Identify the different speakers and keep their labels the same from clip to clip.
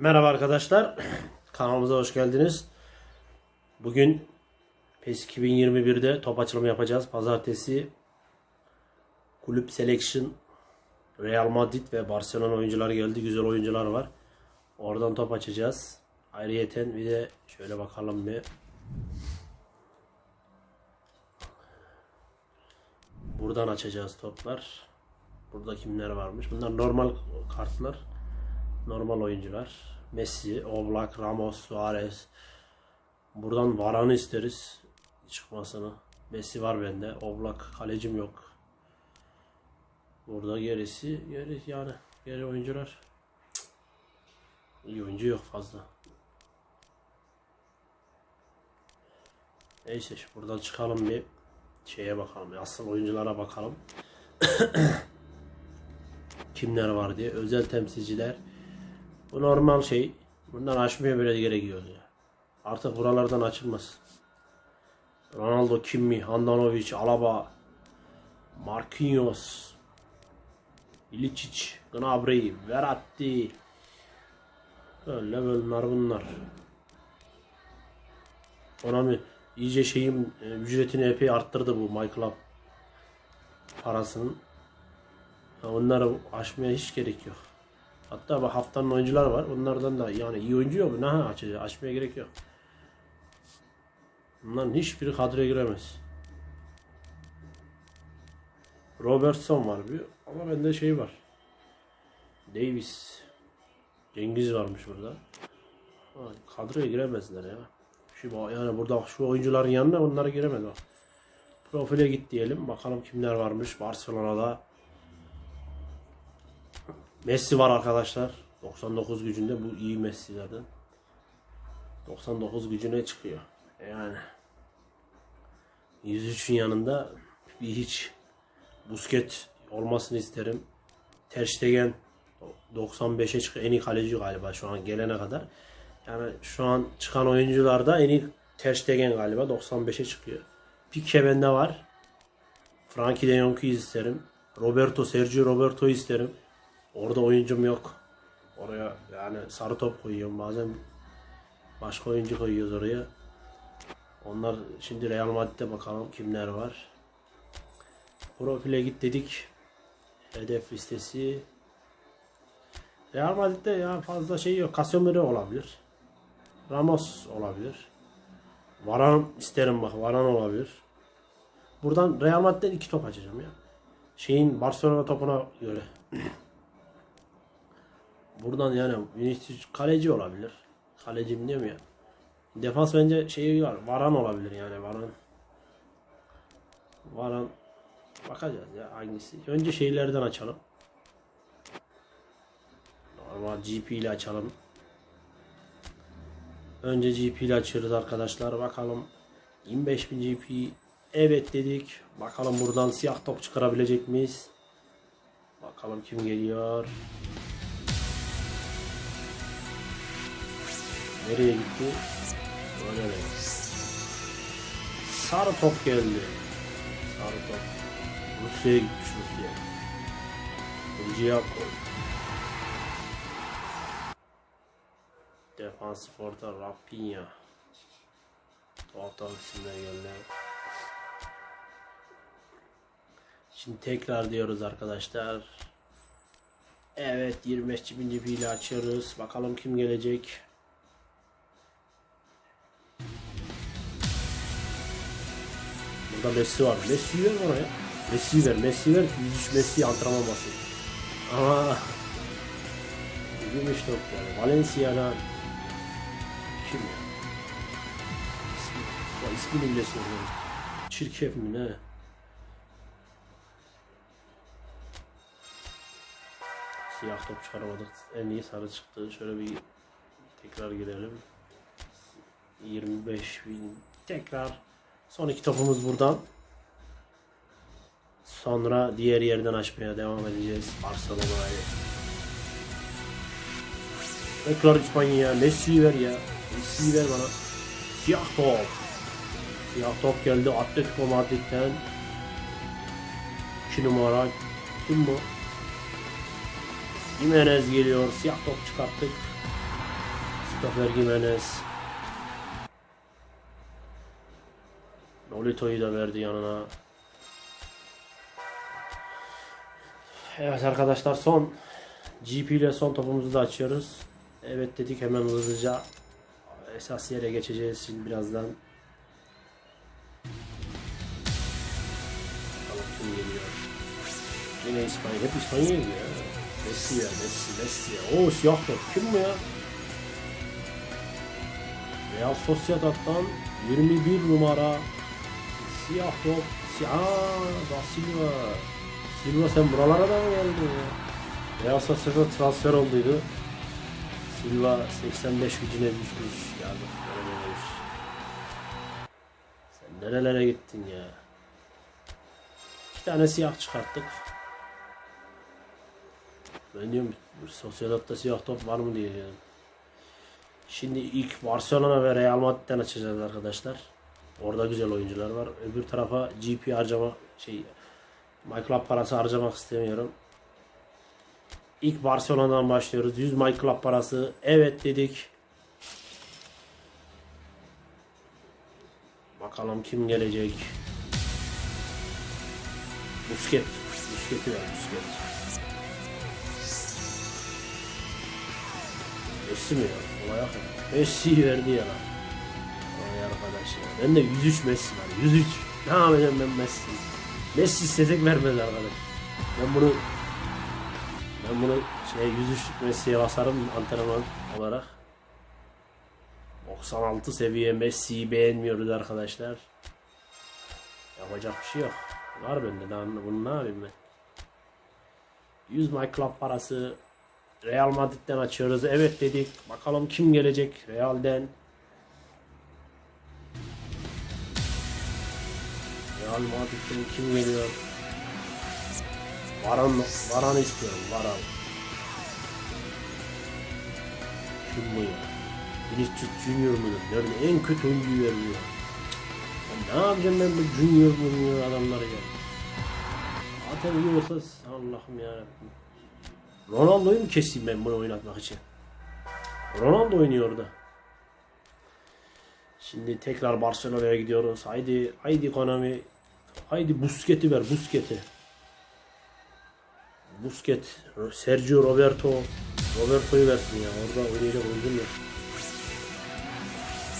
Speaker 1: Merhaba arkadaşlar. Kanalımıza hoş geldiniz. Bugün PES 2021'de top açılımı yapacağız. Pazartesi Kulüp Selection Real Madrid ve Barcelona oyuncular geldi. Güzel oyuncular var. Oradan top açacağız. Ayrıyeten bir de şöyle bakalım bir. Buradan açacağız toplar. Burada kimler varmış? Bunlar normal kartlar. Normal oyuncular. Messi, Oblak, Ramos, Suarez. Buradan Varan'ı isteriz. Çıkmasını. Messi var bende. Oblak kalecim yok. Burada gerisi, geri yani geri oyuncular. İyi oyuncu yok fazla. Neyse şu buradan çıkalım bir şeye bakalım. Asıl oyunculara bakalım. Kimler var diye. Özel temsilciler. Bu normal şey. Bundan açmaya bile gerekiyor ya. Artık buralardan açılmaz. Ronaldo, Kimi, Handanovic, Alaba, Marquinhos, Ilicic, Gnabry, Verratti. Öyle bunlar bunlar. Konami iyice şeyin e, ücretini epey arttırdı bu MyClub parasının. Onları aşmaya hiç gerek yok. Hatta bak haftanın oyuncular var. Onlardan da yani iyi oyuncu yok. Ne açacağız? Açmaya gerek yok. Bunların hiçbiri kadroya giremez. Robertson var bir. Ama bende şey var. Davis. Cengiz varmış burada. Kadroya giremezler ya. Şu yani burada şu oyuncuların yanına onlara giremez bak. Profile git diyelim. Bakalım kimler varmış Barcelona'da. Messi var arkadaşlar. 99 gücünde bu iyi Messi zaten. 99 gücüne çıkıyor. Yani 103'ün yanında bir hiç Busquets olmasını isterim. Ter Stegen 95'e çıkıyor. En iyi kaleci galiba şu an gelene kadar. Yani şu an çıkan oyuncularda en iyi Ter Stegen galiba 95'e çıkıyor. Pique bende var. Frankie de Jong'u isterim. Roberto, Sergio Roberto'yu isterim. Orada oyuncum yok. Oraya yani sarı top koyuyorum. Bazen başka oyuncu koyuyoruz oraya. Onlar şimdi Real Madrid'de bakalım kimler var. Profile git dedik. Hedef listesi. Real Madrid'de ya fazla şey yok. Casemiro olabilir. Ramos olabilir. Varan isterim bak. Varan olabilir. Buradan Real Madrid'den iki top açacağım ya. Şeyin Barcelona topuna göre. Buradan yani Vinicius kaleci olabilir. Kaleci mi diyorum ya. Defans bence şey var. Varan olabilir yani Varan. Varan bakacağız ya hangisi. Önce şeylerden açalım. Normal GP ile açalım. Önce GP ile açıyoruz arkadaşlar. Bakalım 25.000 GP evet dedik. Bakalım buradan siyah top çıkarabilecek miyiz? Bakalım kim geliyor. Nereye gitti? Öyle mi? Sarı top geldi. Sarı top. Rusya'ya gitmiş Rusya. Hıncıya koy. Defansif orta. Tuhaf tuhaf isimler geldi. Şimdi tekrar diyoruz arkadaşlar. Evet 25 bin açıyoruz. Bakalım kim gelecek. Burada Messi var. Messi ver bana ya. Messi ver. Messi ver. 103 Messi antrenman basın. Ama Gümüş top yani. Valencia'dan kim ya? İsmi, ya ismini bile söylüyorum. Çirkef mi ne? Siyah top çıkaramadık. En iyi sarı çıktı. Şöyle bir tekrar girelim. 25 bin tekrar Son iki topumuz buradan. Sonra diğer yerden açmaya devam edeceğiz. Barcelona'yı. Tekrar İspanya. Messi'yi ver ya. Messi'yi ver bana. Siyah top. Siyah top geldi Atletico Madrid'den. 2 numara. Kim bu? Jimenez geliyor. Siyah top çıkarttık. Christopher Gimenez. Nolito'yu da verdi yanına. Evet arkadaşlar son GP ile son topumuzu da açıyoruz. Evet dedik hemen hızlıca esas yere geçeceğiz şimdi birazdan. Bakalım kim. Yine İspanya. Hep İspanya geliyor. Messi ya Messi Messi ya. Oo siyah top. Kim bu ya? Real Sociedad'dan 21 numara siyah top. Silva. Silva sen buralara da mı geldin ya? Real Sociedad transfer olduydu. Silva 85 gücüne düşmüş. Yazık. Sen nerelere gittin ya? İki tane siyah çıkarttık. Ben diyorum Sociedad'da siyah top var mı diye. Şimdi ilk Barcelona ve Real Madrid'den açacağız arkadaşlar. Orada güzel oyuncular var. Öbür tarafa GP harcama şey My Club parası harcamak istemiyorum. İlk Barcelona'dan başlıyoruz. 100 My Club parası. Evet dedik. Bakalım kim gelecek. Busquets. Busquets'i ver Busquets. Messi mi ya? Olaya. Messi verdi ya lan. Vay arkadaş ya. Ben de 103 Messi var. 103. Ne yapacağım ben Messi? Messi istesek vermez arkadaş. Ben bunu ben bunu şey 103 Messi'ye basarım antrenman olarak. 96 seviye Messi'yi beğenmiyoruz arkadaşlar. Yapacak bir şey yok. Var bende daha bunu ne yapayım ben? 100 My Club parası Real Madrid'den açıyoruz. Evet dedik. Bakalım kim gelecek Real'den. Real Madrid'den kim geliyor? Varan, Varan istiyorum. Varan. Kim bu ya? Vinicius Junior mu? Nerede? En kötü oyuncuyu veriyor. Ya ne yapacağım ben bu Junior Junior adamları ya? Zaten iyi olsa Allah'ım yarabbim. Ronaldo'yu mu keseyim ben bunu oynatmak için? Ronaldo oynuyor orada. Şimdi tekrar Barcelona'ya gidiyoruz. Haydi, haydi Konami. Haydi Busquets'i ver, Busquets'i. Busquets, Sergio Roberto. Roberto'yu versin ya. Orada oynayacak oyuncum yok.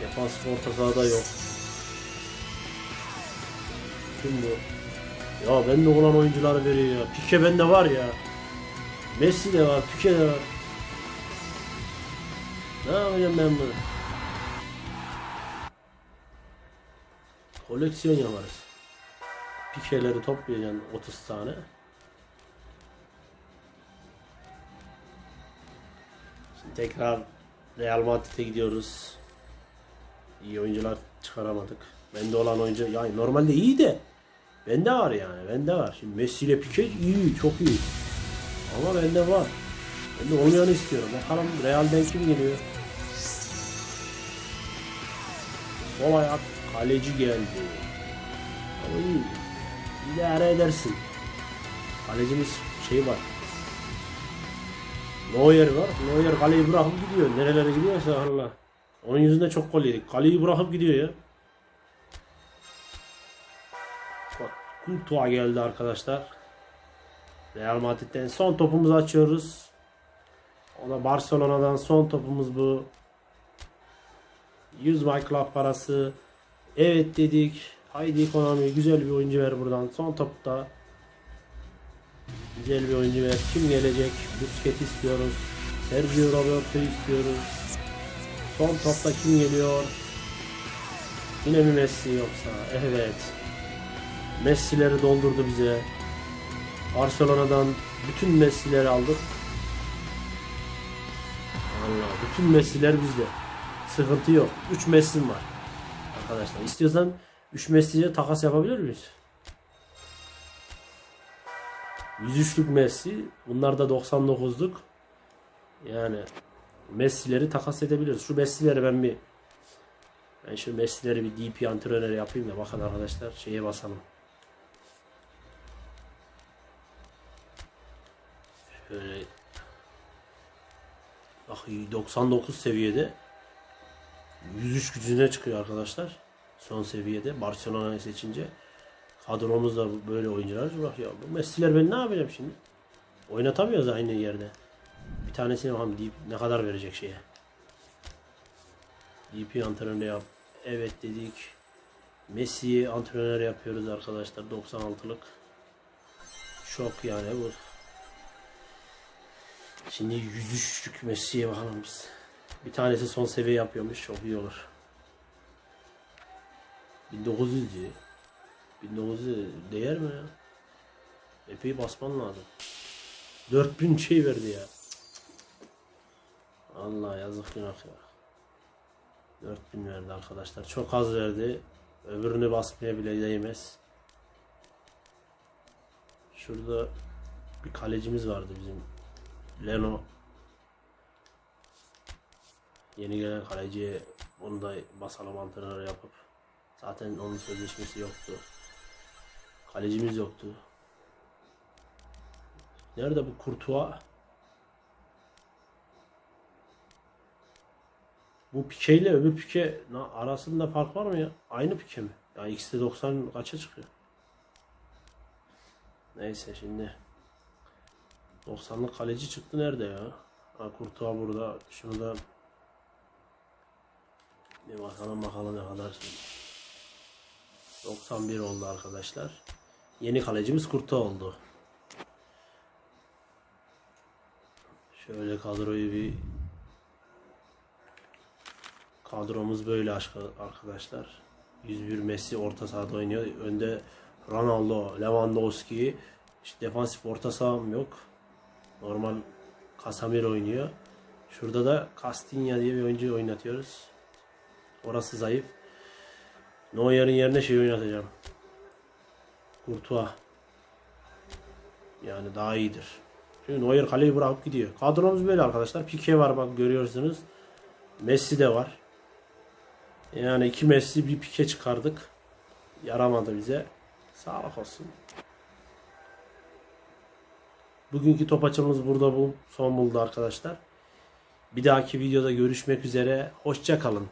Speaker 1: Defans orta sahada yok. Kim bu? Ya bende olan oyuncuları veriyor ya. Pique bende var ya. Messi de var, Pique de var. Ne yapacağım ben bunu? Koleksiyon yaparız. Pikeleri toplayacaksın 30 tane. Şimdi tekrar Real Madrid'e gidiyoruz. İyi oyuncular çıkaramadık. Bende olan oyuncu yani normalde iyi de bende var yani bende var. Şimdi Messi ile Pique iyi çok iyi. Ama bende var. Ben de olmayanı istiyorum. Bakalım Real'den kim geliyor? Sol ayak kaleci geldi. Ama iyi. İdare edersin. Kalecimiz şey var. Neuer var. Neuer kaleyi bırakıp gidiyor. Nerelere gidiyorsa Allah. Onun yüzünden çok gol yedik. Kaleyi bırakıp gidiyor ya. Bak Courtois geldi arkadaşlar. Real Madrid'den son topumuzu açıyoruz. O da Barcelona'dan son topumuz bu. 100 My Club parası. Evet dedik. Haydi ekonomi güzel bir oyuncu ver buradan. Son topta. Güzel bir oyuncu ver. Kim gelecek? Busquets istiyoruz. Sergio Roberto istiyoruz. Son topta kim geliyor? Yine mi Messi yoksa? Evet. Messi'leri doldurdu bize. Barcelona'dan bütün Messi'leri aldık. Allah bütün Messi'ler bizde. Sıkıntı yok. 3 Messi'm var. Arkadaşlar istiyorsan 3 Messi'ye takas yapabilir miyiz? 103'lük Messi. Bunlar da 99'luk. Yani Messi'leri takas edebiliriz. Şu Messi'leri ben bir ben şu Messi'leri bir DP antrenör yapayım da bakın arkadaşlar şeye basalım. Şöyle bak 99 seviyede 103 gücüne çıkıyor arkadaşlar. Son seviyede Barcelona'yı seçince. Kadromuz da böyle oyuncular bak ya. Bu Messi'ler ben ne yapacağım şimdi? Oynatamıyoruz aynı yerde. Bir tanesini bakalım deyip ne kadar verecek şeye. DP antrenörü yap. Evet dedik. Messi'yi antrenör yapıyoruz arkadaşlar 96'lık. Şok yani bu. Şimdi 103'lük Messi'ye bakalım biz. Bir tanesi son seviye yapıyormuş. Çok iyi olur. 1900 diye. 1900 değer mi ya? Epey basman lazım. 4000 şey verdi ya. Allah yazık günah ya. 4000 verdi arkadaşlar. Çok az verdi. Öbürünü basmaya bile değmez. Şurada bir kalecimiz vardı bizim. Leno. Yeni gelen kaleciye onu da basalım antrenör yapıp. Zaten onun sözleşmesi yoktu. Kalecimiz yoktu. Nerede bu Kurtuğa? Bu Pike ile öbür Pike arasında fark var mı ya? Aynı Pike mi? Ya ikisi de 90 kaça çıkıyor? Neyse şimdi 90'lık kaleci çıktı nerede ya? Ha Kurtuğa burada. Şunu da bir bakalım bakalım ne kadar şimdi. 91 oldu arkadaşlar. Yeni kalecimiz Kurtuğa oldu. Şöyle kadroyu bir kadromuz böyle arkadaşlar. 101 Messi orta sahada oynuyor. Önde Ronaldo, Lewandowski. İşte defansif orta saham yok. Normal Casemiro oynuyor. Şurada da Castilla diye bir oyuncu oynatıyoruz. Orası zayıf. Neuer'in yerine şey oynatacağım. Courtois. Yani daha iyidir. Çünkü Neuer kaleyi bırakıp gidiyor. Kadromuz böyle arkadaşlar. Pique var bak görüyorsunuz. Messi de var. Yani iki Messi bir Pique çıkardık. Yaramadı bize. Sağlık olsun. Bugünkü topaçımız burada bu son buldu arkadaşlar. Bir dahaki videoda görüşmek üzere. Hoşça kalın.